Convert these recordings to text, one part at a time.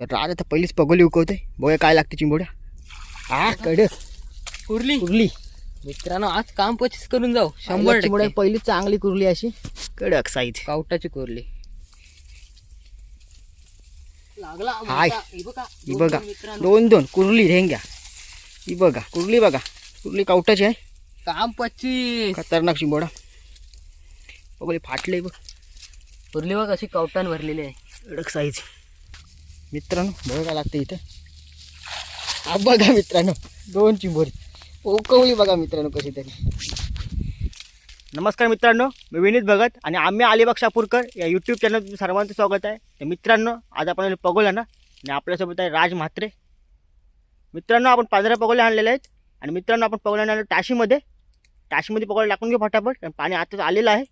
तर राज आता पहिलीच पगोली उकवते बघूया काय लागते चिंबोड्या. हा कडक कुर्ली. कुर्ली. मित्रांनो आज काम पचीस करून जाऊ. शंभर चिंबोड्या पहिलीच चांगली कुर्ली अशी. कडक साईज कावटाची कुर्ली. लागला. हाय. हे बघा. दोन बघा. दोन कुर्ली रेंग्या ही बघा कुर्ली बघा. कुर्ली कावटाची आहे. काम पच्चीस खतरनाक चिंबोडा. पगोली फाटले बघ. कुर्ली बघ अशी कावटान भरलेली आहे. कडक साईज मित्रांनो बघा लागतं इथं. बघा मित्रांनो दोन चिंबोरी. ओकवली बघा मित्रांनो कशी तरी. नमस्कार मित्रांनो मी विनीत भगत आणि आम्ही अलिबाग शापूरकर या यूट्यूब चॅनल सर्वांचं स्वागत आहे. तर मित्रांनो आज आपण पगोला ना आणि आपल्यासोबत आहे राज म्हात्रे. मित्रांनो आपण पंधरा पगोले आणलेले आहेत. आणि मित्रांनो आपण पगोले आणलं टाशीमध्ये. टाशीमध्ये पगोले टाकून घेऊ फटाफट कारण पाणी आताच आलेलं आहे.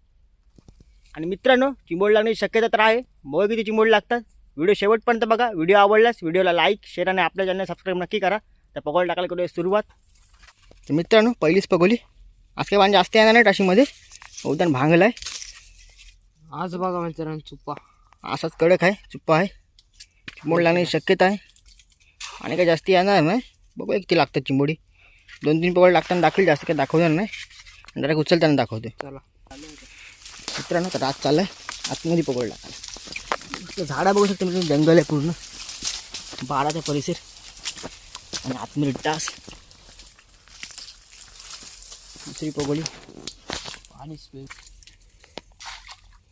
आणि मित्रांनो चिंबोड लागण्याची शक्यता तर आहे. मग किती चिंबोड लागतात. व्हिडिओ शेवटपर्यंत बघा. व्हिडिओ आवडल्यास व्हिडिओला लाईक शेअर आणि आपल्या चॅनल सबस्क्राईब नक्की करा. तर पगोल टाकायला करूया सुरुवात. तर मित्रांनो पहिलीच पगोली. आज काही पाणी जास्त येणार नाही टाशीमध्ये उद्यान भांगला आहे. आज बघा मित्रांनो चुप्पा. असाच कडक आहे चुप्पा आहे. चिंबोड लागण्याची शक्यता आहे. आणि काही जास्त येणार नाही. बघूया किती लागतात चिंबोडी. दोन तीन पगड लागताना दाखवेल जास्त काही दाखवणार नाही. डायरेक्ट उचलताना दाखवते चला. मित्रांनो तर आज चाललं आहे आतमध्ये पकड टाकायला. झाडा बघू शकता मित्रांनो जंगल आहे पूर्ण. बाराचा परिसर. आणि आतमध्ये डास. दुसरी पगोली. पाणी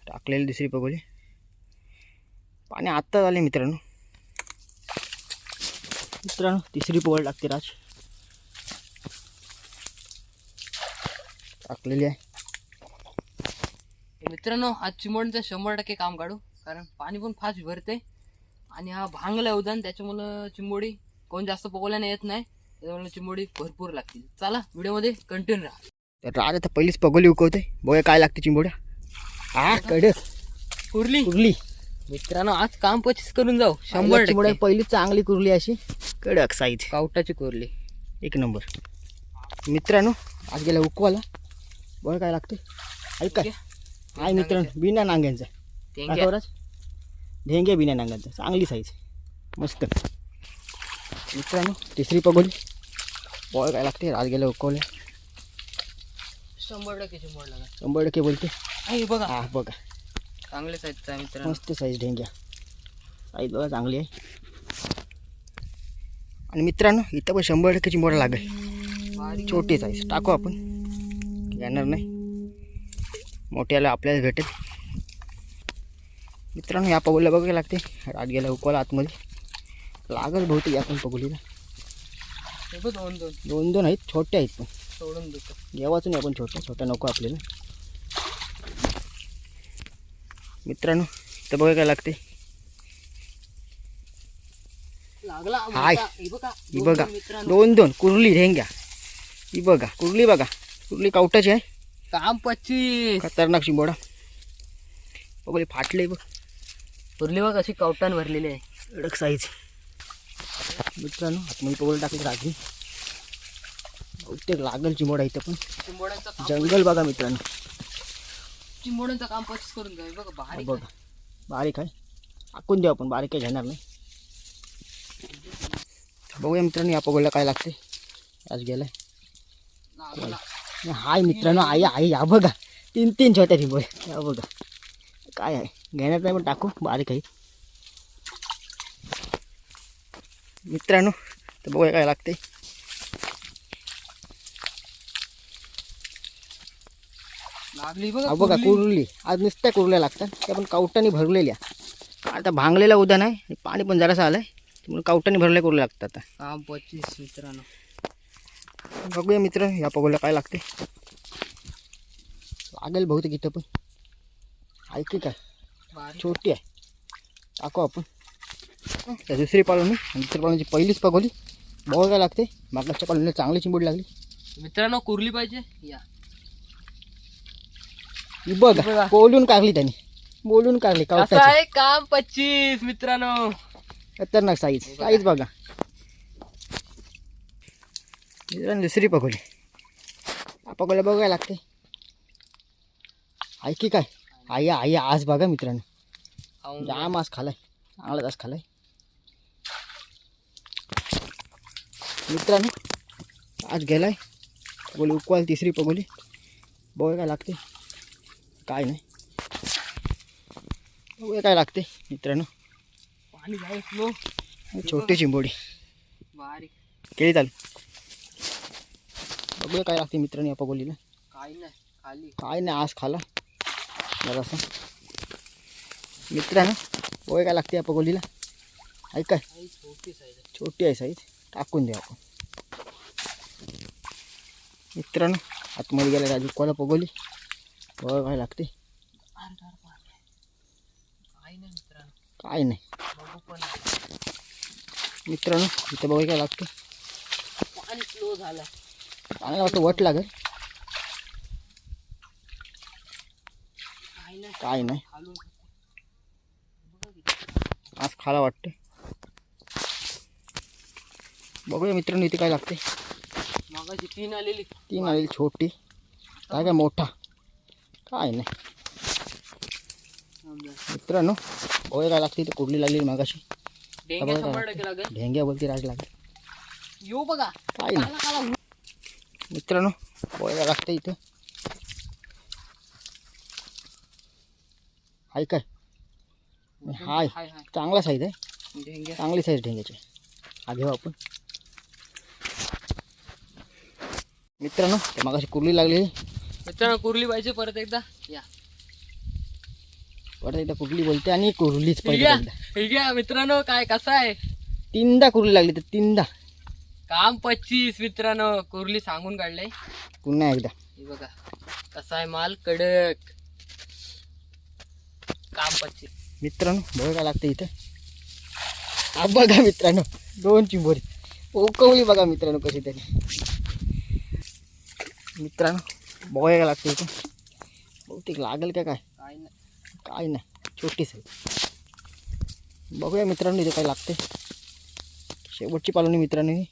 टाकलेली दुसरी पगोली. पाणी आत्ता झाले मित्रांनो. मित्रांनो तिसरी पगड टाकते राज. टाकलेली आहे. मित्रांनो आज चिमोडचं शंभर टक्के काम काढू. कारण पाणी पण फास्ट भरते आणि हा भांगला उदान त्याच्यामुळं चिंबोडी कोण जास्त पकवल्याने येत नाही. त्याच्यामुळे चिंबोडी भरपूर लागतील. चला व्हिडिओमध्ये कंटिन्यू राहा. तर राज आता पहिलीच पगोली उकवते बघूया काय लागते चिंबोड्या. हा कडक कुर्ली. कुर्ली. मित्रांनो आज काम पचीस करून जाऊ. शंभर चिंबोड्या पहिली चांगली कुर्ली अशी. कडक साईज कावटाची कुर्ली. एक नंबर. मित्रांनो आज गेला उकवाला. बघ काय लागते ऐका हाय मित्रांनो बिना नांग्यांचा. तेंग्या. दाखवराज ढेंगे बिना नांग्यांचा चांगली साईज मस्त। मित्रांनो तिसरी पगोली। बॉळ काय लागते? आज गेल्या उकवल्या शंभर टक्के चिंबोड लागा. शंभर टक्के बोलते। बघा. हा बघा. चांगले साईजचा आहे मित्रांनो. मस्त साईज ढेंग्या. साईज बघा चांगली आहे. आणि मित्रांनो इथं पण शंभर टक्के चिंबोडा लागेल. छोटी साईज टाकू आपण. येणार नाही. मोठ्याला आपल्याला भेटेल. मित्रांनो या पगोलीला बघायला लागते. रात गेला उकवाला आतमध्ये. लागल बहुतेक या पण पगोलीला दोन दोन. दोन दोन आहेत छोटे आहेत पण. सोडून देतो. नाही आपण छोटा छोटा नको आपल्याला. मित्रांनो तर बघा काय लागते. लागला हाय. हे बघा दोन बघा. दोन कुर्ली रेंग्या ही बघा कुर्ली बघा. कुर्ली कावटाची आहे. काम पच्चीस. खतरनाक शिंबोडा पगोली फाटले बघ. कुर्ली बघ अशी कावटान भरलेली आहे. कडक साईज मित्रांनो आतमध्ये पगोल टाकले रात्री बहुतेक लागल चिमोडा इथं पण. चिंबोड्यांचा जंगल बघा मित्रांनो. चिंबोड्यांचा काम पच्चीस करून घ्या बघा बारीक बघा. बारीक आहे. आखून देऊ आपण बारीक काही घेणार नाही. बघूया मित्रांनो या पगोलला काय लागते आज गेलाय. हाय मित्रांनो आई आई या बघा. तीन तीन छोट्या थिंबोळे या बघा. काय आहे? घेण्यात नाही पण टाकू. बारीक आहे. मित्रांनो तर बघूया काय लागते लागली बघा कुर्ली. आज नुसत्या कुरल्या लागतात. त्या पण कावटाने भरलेल्या. आता भांगलेला उद्यान आहे आणि पाणी पण जरासं आलं आहे त्यामुळे कावटाने भरल्या कुरल्या लागतात आता. पच्चीस मित्रांनो. बघूया मित्र या पगोला काय लागते लागेल बहुतेक इथं पण. ऐकी काय छोटी आहे. टाकू आपण. त्या दुसरी पाळवणी आणि दुसरी पाळवणीची पहिलीच पगोली बघा काय लागते. मागच्या पाळवणीला चांगली चिंबोडी लागली. मित्रांनो कुर्ली पाहिजे? या. ही बघा बघा. बोलून काढली त्यांनी. बोलून काढली कसं कावटाची. आहे काम? पच्चीस मित्रांनो. खतरनाक साईज साईज बघा. मित्रांनो दुसरी हा पगोल्या बघायला लागते. ऐकी काय? आई आई आज बघा मित्रांनो. खाऊन जाम आज खालाय चांगला तास खालाय मित्रांनो आज गेलाय. पगोली उकवाल तिसरी पगोली. बघूया काय लागते काय नाही. बघूया काय लागते मित्रांनो. पाणी जाय छोटी चिंबोडी. बारीक. केळी चालू. बघूया काय लागते मित्रांनो या पगोलीला. काही नाही खाली. काय नाही आज खाला. जरासं मित्रांनो बघूया काय लागते या पगोलीला ऐकाय काही छोटी साईज आहे छोटी आहे साईज टाकून देऊ आपण मित्रांनो आतमध्ये गेला राजू कोला पगोली बघा काय लागते। अरे गार पाणी आहे. काही नाही। मित्रांनो काय नाही बघू पण नाही. मित्रांनो इथं बघा काय लागते पाणी स्लो झालं चांगला वाटतं वट लागेल काय नाही. आज खाला वाटते. बघूया मित्रांनो इथे काय लागते मगाची तीन आलेली. तीन आलेली छोटी. काय काय मोठा. काय नाही. मित्रांनो बघूया काय लागते इथे? कुठली लागली मागाशी. ढेंग्या बोलती राज लागेल. येऊ बघा. काय नाही. मित्रांनो बघायला लागतं इथं? हाय काय? हाय. चांगला साईज आहे. डेंग्या चांगली साईज ढेंग्याची हा घेऊ आपण. मित्रांनो ते मागाशी कुर्ली लागली. मित्रांनो कुर्ली पाहिजे परत एकदा. या. परत एकदा कुर्ली बोलते आणि कुर्लीच आहे मित्रांनो काय कसं आहे? तीनदा कुर्ली लागली तर तीनदा. काम पच्चीस मित्रांनो. कुर्ली सांगून काढलंय. पुन्हा एकदा. हे बघा कसा आहे माल? कडक. काम पच्चीस मित्रांनो बघा काय लागतं इथं बघा मित्रांनो दोन चिंबोरी. ओकवली बघा मित्रांनो कशी तरी. मित्रांनो बघायला काय लागतं इथं. बहुतेक लागेल का काय? काय नाही. काय नाही छोटी साईज. बघूया मित्रांनो इथे काय लागते शेवटची पालवणी मित्रांनो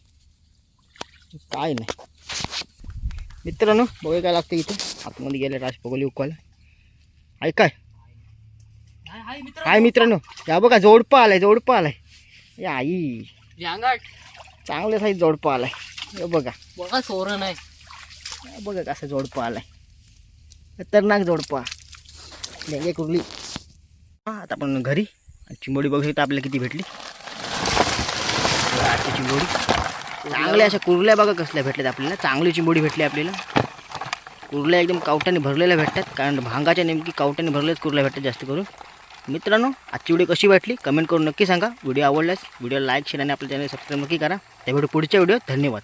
काय नाही. मित्रांनो बघूया काय लागते इथे. आतमध्ये गेले राज पगोली उकवायला ऐकाय हाय मित्रांनो. या बघा जोडपा आलाय जोडपा आलाय. या आई. झांगाट चांगल्या साईज जोडपा आलाय. हे बघा. बघा सोरण आहे बघा कसं जोडपा आलाय. खतरनाक जोडपा. लेंगे कुर्ली हा आता आपण घरी. चिंबोडी बघू शकता आपल्याला किती भेटली. चिंबोडी. चांगल्या अशा कुर्ल्या बघा कसल्या भेटल्यात आपल्याला. चांगली चिंबोडी भेटली आपल्याला. कुर्ल्या एकदम कावट्याने भरलेल्या भेटतात. कारण भांगाच्या नेमकी कावट्याने भरलेल्याच कुर्ल्या भेटतात जास्त करून. मित्रांनो आजची व्हिडिओ कशी वाटली? कमेंट करून नक्की सांगा. व्हिडिओ आवडल्यास व्हिडिओ लाईक शेअर आणि आपल्या चॅनल सबस्क्राईब नक्की करा. त्या व्हिडिओ पुढच्या व्हिडिओ धन्यवाद.